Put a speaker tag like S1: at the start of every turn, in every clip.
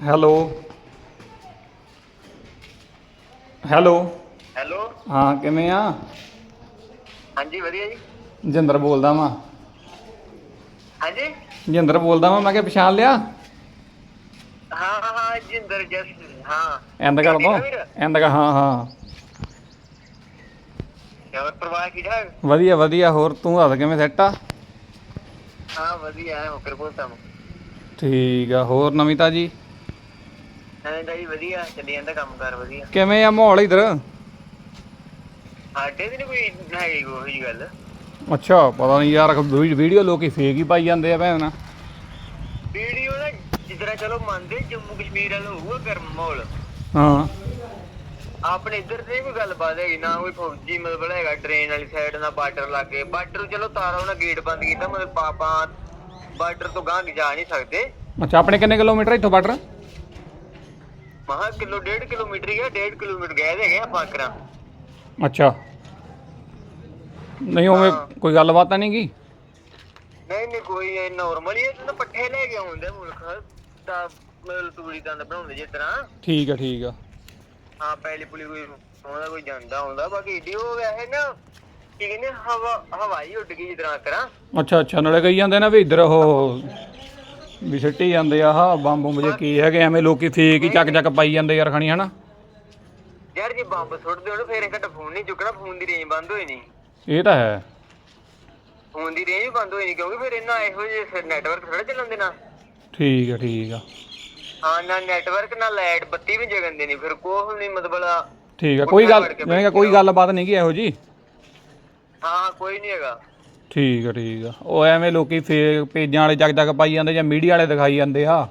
S1: Hello. Hello.
S2: Hello.
S1: ਹਾਂ ਕਿਵੇਂ ਆ?
S2: ਹਾਂਜੀ ਵਧੀਆ ਜੀ।
S1: ਜਿੰਦਰ ਬੋਲਦਾ ਵਾਂ।
S2: ਹਾਂਜੀ।
S1: ਜਿੰਦਰ ਬੋਲਦਾ ਵਾਂ ਮੈਂ ਕਿਹਾ ਪਛਾਣ ਲਿਆ?
S2: ਹਾਂ ਹਾਂ ਹਾਂ ਜਿੰਦਰ ਜਸ ਹਾਂ।
S1: ਤੋਂ
S2: ਠੀਕ ਆ ਵੀਰ?
S1: ਇੰਦਗੜ ਹਾਂ ਹਾਂ।
S2: ਹੋਰ ਪਰਿਵਾਰ ਠੀਕ ਠਾਕ?
S1: ਵਧੀਆ ਵਧੀਆ। ਹੋਰ ਤੂੰ ਦੱਸ ਕਿਵੇਂ ਸੈੱਟ ਆ?
S2: ਹਾਂ ਵਧੀਆ। ਹੈ ਹੋਕਰ ਬੋਲਤਾ ਮੈਂ
S1: ਠੀਕ ਆ। ਹੋਰ ਨਵੀਂ ਤਾਜੀ?
S2: ਹਾਂ ਜੀ ਵਧੀਆ ਚੱਲੀ ਜਾਂਦਾ ਕੰਮ ਕਾਰ ਵਧੀਆ।
S1: ਕਿਵੇਂ ਆ ਮਾਹੌਲ ਇਧਰ?
S2: ਸਾਡੇ ਨੀ ਕੋਈ ਹੈਗੀ ਕੋਈ ਗੱਲ।
S1: ਅੱਛਾ ਪਤਾ ਨਹੀਂ ਯਾਰ ਵੀਡੀਓ ਲੋਕੀ ਫੇਕ ਹੀ ਪਾਈ ਜਾਂਦੇ ਆ ਭੈਣ।
S2: ਵੀਡੀਓ ਨਾ ਜਿੱਦਾਂ ਚਲੋ ਮੰਨਦੇ ਜੰਮੂ ਕਸ਼ਮੀਰ ਵਾਲਾ ਹੋਊਗਾ ਗਰਮ ਮਾਹੌਲ।
S1: ਹਾਂ।
S2: ਆਪਣੇ ਇੱਧਰ ਤੇ ਕੋਈ ਗੱਲਬਾਤ ਹੈਗੀ ਨਾ ਕੋਈ ਫੌਜੀ ਮਤਲਬ ਹੈਗਾ ਟ੍ਰੇਨ ਵਾਲੀ ਸਾਈਡ ਨਾਲ ਬਾਰਡਰ ਲੱਗੇ। ਬਾਰਡਰ ਚਲੋ ਤਾਰਾ ਉਹਨਾਂ ਗੇਟ ਬੰਦ ਕੀਤਾ ਮਤਲਬ ਪਾਪਾ ਬਾਰਡਰ ਤੋਂ ਗਾਂਹ ਜਾ ਨਹੀਂ ਸਕਦੇ।
S1: ਅੱਛਾ ਆਪਣੇ ਕਿੰਨੇ ਕਿਲੋਮੀਟਰ ਇੱਥੋਂ ਬਾਰਡਰ?
S2: ਮਹਾ ਕਿਲੋ ਡੇਢ ਕਿਲੋਮੀਟਰ ਹੀ ਆ ਡੇਢ ਕਿਲੋਮੀਟਰ ਗਏ ਦੇ ਹੈਗੇ ਆ ਫਾਕਰਾਂ।
S1: ਅੱਛਾ। ਨਹੀਂ ਉਵੇਂ। ਕੋਈ ਗੱਲਬਾਤ ਤਾਂ ਨਹੀਂ ਗੀ
S2: ਨਹੀਂ ਨਹੀਂ ਕੋਈ ਨਾਰਮਲ ਹੀ ਹੈ ਤਾਂ ਪੱਠੇ ਲੈ ਕੇ ਆਉਂਦੇ ਮੁਲਕ ਦਾ ਮਤਲਬ ਤੂੜੀ ਦਾ ਬਣਾਉਂਦੇ ਜਿਸ ਤਰ੍ਹਾਂ।
S1: ਠੀਕ ਆ ਠੀਕ ਆ।
S2: ਹਾਂ ਪਹਿਲੀ ਪੁਲੀ ਕੋਈ ਉਹਦਾ ਕੋਈ ਜਾਂਦਾ ਹੁੰਦਾ ਬਾਕੀ ਉਹ ਵੈਸੇ ਨਾ ਕੀ ਕਹਿੰਦੇ ਹਵਾ ਹਵਾਈ ਉੱਡ ਗਈ ਜਿਸ ਤਰ੍ਹਾਂ ਕਰਾਂ।
S1: ਅੱਛਾ ਅੱਛਾ ਨਾਲੇ ਕਹੀ ਜਾਂਦੇ ਨਾ ਵੀ ਇੱਧਰ ਉਹ ਵੀ ਸਿੱਟੀ ਜਾਂਦੇ ਆ ਆਹ ਬੰਬ ਬੰਬ ਜੇ ਕੀ ਹੈਗੇ ਐਵੇਂ ਲੋਕੀ ਫੇਕ ਹੀ ਚੱਕ ਚੱਕ ਪਾਈ ਜਾਂਦੇ ਯਾਰ ਖਣੀ ਹਨਾ?
S2: ਯਾਰ ਜੇ ਬੰਬ ਸੁੱਟਦੇ ਹੋਣ ਫੇਰ ਘੱਟ ਫੋਨ ਨਹੀਂ ਚੁੱਕਣਾ ਫੋਨ ਦੀ ਰੇਂਜ ਬੰਦ ਹੋਈ ਨਹੀਂ।
S1: ਇਹ ਤਾਂ ਹੈ।
S2: ਫੋਨ ਦੀ ਰੇਂਜ ਬੰਦ ਹੋਈ ਨਹੀਂ ਕਿਉਂਕਿ ਫਿਰ ਇਹਨਾਂ ਇਹੋ ਜਿਹੇ ਫਿਰ ਨੈਟਵਰਕ ਥੋੜਾ ਚੱਲਣ ਦੇਣਾ।
S1: ਠੀਕ ਆ ਠੀਕ ਆ।
S2: ਹਾਂ ਨਾ ਨੈਟਵਰਕ ਨਾ ਲਾਈਟ ਬੱਤੀ ਵੀ ਜਗਨ ਦੇਣੀ ਫਿਰ ਕੋਹ ਨਹੀਂ ਮਤਲਬ ਆ-
S1: ਠੀਕ ਆ ਕੋਈ ਗੱਲ ਜਿਵੇਂ ਕਿ ਕੋਈ ਗੱਲਬਾਤ ਨਹੀਂ ਗੀ ਇਹੋ ਜੀ।
S2: ਹਾਂ ਕੋਈ ਨਹੀਂ ਹੈਗਾ।
S1: ਠੀਕ ਆ ਠੀਕ ਆ। ਉਹ ਐਵੇਂ ਲੋਕੀ ਫੇਕ ਪੇਜਾਂ ਵਾਲੇ ਚੱਕ ਚੱਕ ਪਾਈ ਜਾਂਦੇ ਜਾਂ ਮੀਡੀਆ ਵਾਲੇ ਦਿਖਾਈ ਜਾਂਦੇ ਆ।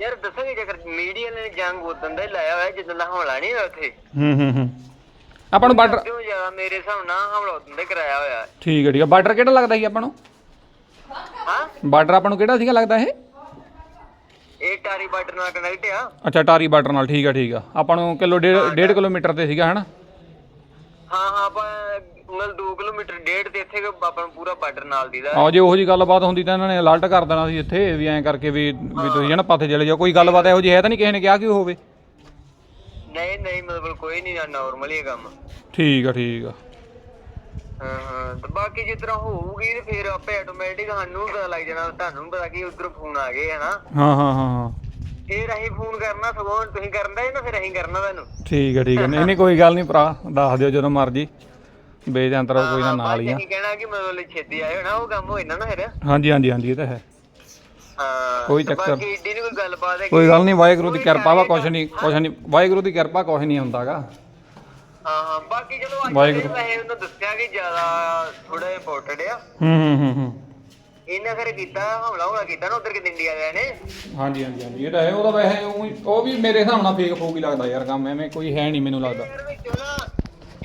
S2: ਯਾਰ ਦੱਸਾਂਗੇ ਜੇਕਰ ਮੀਡੀਆ ਨੇ ਜੰਗ ਉਦੋਂ ਦਾ ਹੀ ਲਾਇਆ ਹੋਇਆ ਜਿੱਦਾਂ ਦਾ ਹਮਲਾ ਨਹੀਂ ਹੋਇਆ ਉੱਥੇ?
S1: ਹੂੰ ਹੂੰ ਹੂੰ। ਆਪਾਂ ਨੂੰ ਬਾਰਡਰ
S2: ਕਿਉਂ ਜ਼ਿਆਦਾ ਮੇਰੇ ਹਿਸਾਬ ਨਾਲ ਹਮਲਾ ਉਦੋਂ ਦਾ ਹੀ ਕਰਾਇਆ ਹੋਇਆ?
S1: ਠੀਕ ਆ ਠੀਕ ਆ। ਬਾਰਡਰ ਕਿਹੜਾ ਲੱਗਦਾ ਸੀ ਆਪਾਂ ਨੂੰ?
S2: ਹਾਂ?
S1: ਬਾਰਡਰ ਆਪਾਂ ਨੂੰ ਕਿਹੜਾ ਸੀਗਾ ਲੱਗਦਾ ਇਹ?
S2: ਇਹ ਟਾਰੀ ਬਾਰਡਰ ਨਾਲ ਕਨੈਕਟ ਆ।
S1: ਅੱਛਾ ਟਾਰੀ ਬਾਰਡਰ ਨਾਲ। ਠੀਕ ਆ ਠੀਕ ਆ। ਆਪਾਂ ਨੂੰ ਕਿਲੋ ਡੇਢ ਡੇਢ ਕਿਲੋਮੀਟਰ ਤੇ ਸੀਗਾ ਹਨਾ?
S2: ਹਾਂ ਹਾਂ ਆਪਾਂ ਮਤਲਬ 2 ਕਿਲੋਮੀਟਰ ਡੇਢ ਤੇ ਇੱਥੇ ਆਪਾਂ ਨੂੰ ਪੂਰਾ ਬਾਰਡਰ ਨਾਲ ਦੀਦਾ।
S1: ਆਹ ਜੇ ਉਹੋ ਜੀ ਗੱਲਬਾਤ ਹੁੰਦੀ ਤਾਂ ਇਹਨਾਂ ਨੇ ਅਲਰਟ ਕਰ ਦੇਣਾ ਸੀ ਇੱਥੇ ਵੀ ਐਂ ਕਰਕੇ ਵੀ ਵੀ ਤੁਸੀਂ ਜਣਾ ਪਾਸੇ ਚਲੇ ਜਾਓ। ਕੋਈ ਗੱਲਬਾਤ ਇਹੋ ਜੀ ਹੈ ਤਾਂ ਨਹੀਂ ਕਿਸੇ ਨੇ ਕਿਹਾ ਕਿ ਉਹ ਹੋਵੇ?
S2: ਨਹੀਂ ਨਹੀਂ ਮਤਲਬ ਕੋਈ ਨਹੀਂ ਨਾਰਮਲ ਹੀ ਹੈ ਕੰਮ।
S1: ਠੀਕ ਆ ਠੀਕ ਆ।
S2: ਹਾਂ ਹਾਂ ਤੇ ਬਾਕੀ ਜਿਸ ਤਰ੍ਹਾਂ ਹੋਊਗੀ ਤੇ ਫਿਰ ਆਪੇ ਆਟੋਮੈਟਿਕ ਸਾਨੂੰ ਪਤਾ ਲੱਗ ਜਾਣਾ ਤੁਹਾਨੂੰ ਪਤਾ ਕਿ ਉਧਰੋਂ ਫੋਨ ਆ ਗਏ ਹਨਾ?
S1: ਹਾਂ ਹਾਂ ਹਾਂ ਹਾਂ।
S2: ਫਿਰ ਅਸੀਂ ਫੋਨ ਕਰਨਾ ਸਗੋਂ ਤੁਸੀਂ ਕਰਨ ਦਾ ਨਾ ਫਿਰ ਅਸੀਂ ਕਰਨਾ ਤੁਹਾਨੂੰ।
S1: ਠੀਕ ਆ ਠੀਕ ਆ। ਨਹੀਂ ਨਹੀਂ ਕੋਈ ਗੱਲ ਨਹੀਂ ਭਰਾ ਦੱਸ ਦਿਓ ਜਦੋਂ ਮਰਜ਼ੀ। ਬੇਜੰਤਰਾ ਕੋਈ ਨਾ ਨਾਲ ਹੀ ਆ।
S2: ਅਸੀਂ ਕਹਿਣਾ ਕਿ ਮਤਲਬ ਛੇਤੀ ਆਇਓ ਨਾ ਉਹ ਕੰਮ ਹੋ ਜਾਂਦਾ ਨਾ ਫਿਰ।
S1: ਹਾਂਜੀ ਹਾਂਜੀ ਹਾਂਜੀ ਇਹ ਤਾਂ ਹੈ।
S2: ਹਾਂ
S1: ਕੋਈ ਚੱਕਰ
S2: ਬਾਕੀ ਏਡੀ ਨਹੀਂ ਕੋਈ ਗੱਲਬਾਤ ਹੈ
S1: ਕੋਈ ਗੱਲ ਨਹੀਂ ਵਾਹਿਗੁਰੂ ਦੀ ਕਿਰਪਾ ਵਾ ਕੁਛ ਨਹੀਂ ਕੁਛ ਨਹੀਂ ਵਾਹਿਗੁਰੂ ਦੀ ਕਿਰਪਾ ਕੁਛ ਨਹੀਂ ਹੁੰਦਾਗਾ।
S2: ਹਾਂ ਬਾਕੀ ਚਲੋ ਅੱਜ ਉਹਨੂੰ ਦੱਸਿਆ ਕਿ ਜ਼ਿਆਦਾ ਥੋੜਾ ਇੰਪੋਰਟੈਂਟ ਆ।
S1: ਹੂੰ ਹੂੰ ਹੂੰ ਹੂੰ।
S2: ਇਹਨੇ ਫਿਰ ਕੀਤਾ ਹਮਲਾ ਹਮਲਾ ਕੀਤਾ ਨਾ ਉਧਰ ਕਿ ਇੰਡੀਆ ਵਾਲਿਆਂ ਨੇ।
S1: ਹਾਂਜੀ ਹਾਂਜੀ ਹਾਂਜੀ ਇਹ ਤਾਂ ਹੈ ਉਹਦਾ ਵੈਸੇ ਊਂ ਹੀ- ਉਹ ਵੀ ਮੇਰੇ ਹਿਸਾਬ ਨਾਲ ਫੇਕ ਫੂਕ ਹੀ ਲੱਗਦਾ ਯਾਰ ਕੰਮ ਐਵੇਂ ਕੋਈ ਹੈ ਨਹੀਂ ਮੈਨੂੰ ਲੱਗਦਾ।